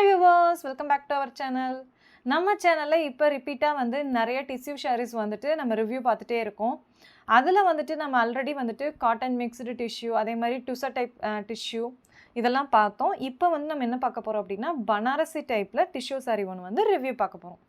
Hi viewers welcome back to our channel நம்ம சேனலில் இப்போ ரிப்பீட்டாக வந்து நிறைய டிஷ்யூ ஷாரீஸ் வந்துட்டு நம்ம ரிவ்யூ பார்த்துட்டே இருக்கோம். அதில் வந்துட்டு நம்ம ஆல்ரெடி வந்துட்டு காட்டன் மிக்ஸ்டு டிஷ்யூ அதே மாதிரி டுசா டைப் டிஷ்யூ இதெல்லாம் பார்த்தோம். இப்போ வந்து நம்ம என்ன பார்க்க போகிறோம் அப்படின்னா பனாரசி டைப்பில் டிஷ்யூ சாரீ ஒன்று வந்து ரிவ்யூ பார்க்க போகிறோம்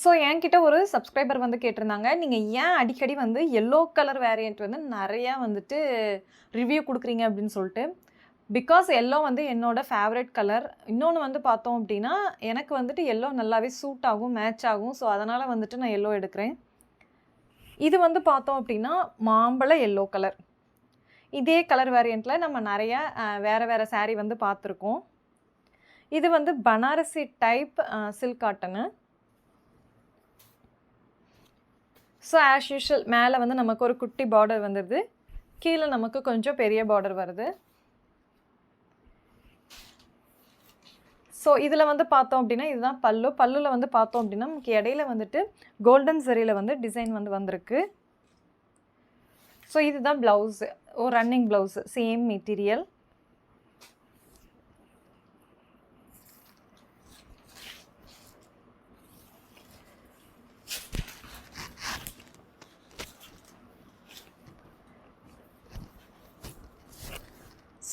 ஸோ என்கிட்ட ஒரு சப்ஸ்கிரைபர் வந்து கேட்டிருந்தாங்க. நீங்கள் ஏன் அடிக்கடி வந்து எல்லோ கலர் வேரியண்ட் வந்து நிறையா வந்துட்டு ரிவ்யூ கொடுக்குறீங்க அப்படின்னு சொல்லிட்டு? பிகாஸ் எல்லோ வந்து என்னோட ஃபேவரட் கலர் இன்னொன்று வந்து பார்த்தோம் அப்படின்னா எனக்கு வந்துட்டு எல்லோ நல்லாவே சூட் ஆகும் மேட்ச் ஆகும். ஸோ அதனால் வந்துட்டு நான் எல்லோ எடுக்கிறேன். இது வந்து பார்த்தோம் அப்படின்னா மாம்பழ எல்லோ கலர் இதே கலர் வேரியண்ட்டில் நம்ம நிறையா வேறு வேறு சாரீ வந்து பார்த்துருக்கோம். இது வந்து Banarasi type silk cotton so as usual மேலே வந்து நமக்கு ஒரு குட்டி பார்டர் வந்துடுது கீழே நமக்கு கொஞ்சம் பெரிய பார்டர் வருது. ஸோ இதில் வந்து பார்த்தோம் அப்படின்னா இதுதான் பல்லு. பல்லுல வந்து பார்த்தோம் அப்படின்னா நமக்கு இடையில வந்துட்டு கோல்டன் சரியில் வந்து டிசைன் வந்து வந்திருக்கு. ஸோ இதுதான் ப்ளவுஸு ஒரு running blouse same material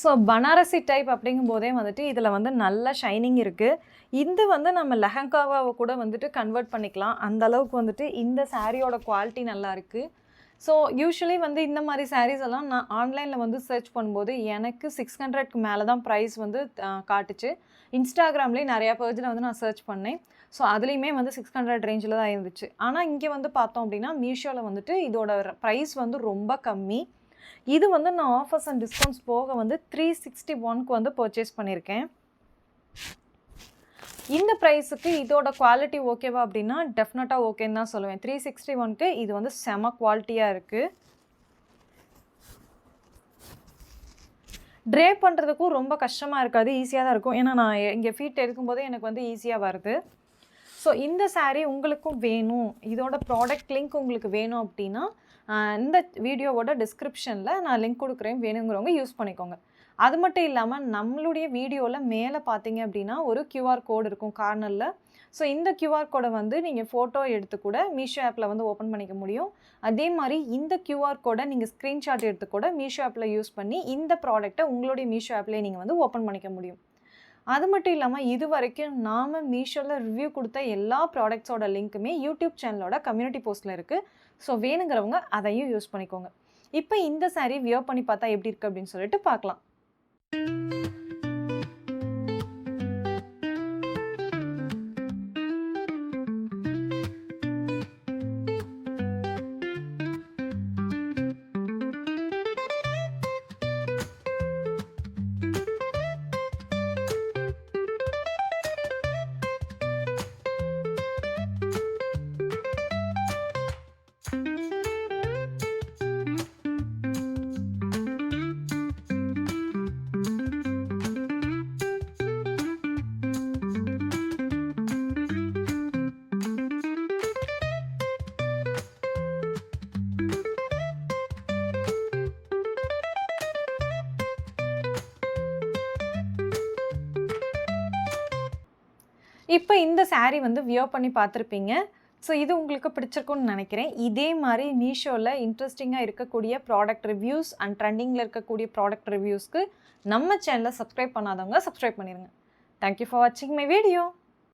so Banarasi type அப்படிங்கும் போதே வந்துட்டு இதில் வந்து நல்ல ஷைனிங் இருக்குது இது வந்து நம்ம லெஹங்காவை கூட வந்துட்டு கன்வெர்ட் பண்ணிக்கலாம். அந்த அளவுக்கு வந்துட்டு இந்த சாரியோட குவாலிட்டி நல்லா இருக்குது ஸோ யூஸ்வலி வந்து இந்த மாதிரி சாரீஸ் எல்லாம் நான் ஆன்லைனில் வந்து சர்ச் பண்ணும்போது எனக்கு சிக்ஸ் ஹண்ட்ரட்க்கு மேலே தான் ப்ரைஸ் வந்து காட்டுச்சு. இன்ஸ்டாகிராம்லேயும் நிறையா பேஜில் வந்து நான் சர்ச் பண்ணேன். ஸோ அதுலேயுமே வந்து சிக்ஸ் ஹண்ட்ரட் ரேஞ்சில் தான் இருந்துச்சு. ஆனால் இங்கே வந்து பார்த்தோம் அப்படின்னா மீஷோவில் வந்துட்டு இதோட ப்ரைஸ் வந்து ரொம்ப கம்மி. இது வந்து நான் ஆஃபர்ஸ் அண்ட் டிஸ்கவுண்ட்ஸ் போக வந்து த்ரீ சிக்ஸ்டி ஒன்க்கு வந்து பர்ச்சேஸ் பண்ணியிருக்கேன். இந்த ப்ரைஸுக்கு இதோட குவாலிட்டி ஓகேவா அப்படின்னா டெஃபினட்டாக ஓகேன்னு தான் சொல்லுவேன். த்ரீ சிக்ஸ்டி ஒன்க்கு இது வந்து செம குவாலிட்டியாக இருக்குது ட்ரே பண்ணுறதுக்கும் ரொம்ப கஷ்டமாக இருக்காது ஈஸியாக தான் இருக்கும். ஏன்னா நான் இங்கே ஃபீட் எடுக்கும்போதே எனக்கு வந்து ஈஸியாக வருது. ஸோ இந்த சாரீ உங்களுக்கும் வேணும். இதோட ப்ராடக்ட் லிங்க் உங்களுக்கு வேணும் அப்படின்னா இந்த வீடியோவோட டிஸ்கிரிப்ஷனில் நான் லிங்க் கொடுக்குறேன். வேணுங்கிறவங்க யூஸ் பண்ணிக்கோங்க. அது மட்டும் இல்லாமல் நம்மளுடைய வீடியோவில் மேலே பார்த்தீங்க அப்படின்னா ஒரு கியூஆர் கோடு இருக்கும் கார்னரில் ஸோ இந்த கியூஆர் கோடை வந்து நீங்கள் ஃபோட்டோ எடுத்து கூட மீஷோ ஆப்பில் வந்து ஓப்பன் பண்ணிக்க முடியும். அதே மாதிரி இந்த கியூஆர் கோடை நீங்கள் ஸ்க்ரீன்ஷாட் எடுத்து கூட மீஷோ ஆப்பில் யூஸ் பண்ணி இந்த ப்ராடக்ட்டை உங்களுடைய மீஷோ ஆப்லேயே நீங்கள் வந்து ஓப்பன் பண்ணிக்க முடியும். அது மட்டும் இல்லாமல் இது வரைக்கும் நாம் மீஷோவில் ரிவ்யூ கொடுத்த எல்லா ப்ராடக்ட்ஸோட லிங்க்குமே யூடியூப் சேனலோட கம்யூனிட்டி போஸ்ட்டில் இருக்குது ஸோ வேணுங்கிறவங்க அதையும் யூஸ் பண்ணிக்கோங்க. இப்போ இந்த சாரீ வியர் பண்ணி பார்த்தா எப்படி இருக்குது அப்படின்னு சொல்லிட்டு பார்க்கலாம். இப்போ இந்த சாரீ வந்து வியர் பண்ணி பார்த்துருப்பீங்க. ஸோ இது உங்களுக்கு பிடிச்சிருக்கும்னு நினைக்கிறேன். இதே மாதிரி மீஷோவில் இன்ட்ரெஸ்டிங்காக இருக்கக்கூடிய ப்ராடக்ட் ரிவ்யூஸ் அண்ட் ட்ரெண்டிங்கில் இருக்கக்கூடிய ப்ராடக்ட் ரிவ்யூஸ்க்கு நம்ம சேனலை சப்ஸ்கிரைப் பண்ணாதவங்க சப்ஸ்கிரைப் பண்ணிடுங்க தேங்க்யூ ஃபார் வாட்சிங் மை வீடியோ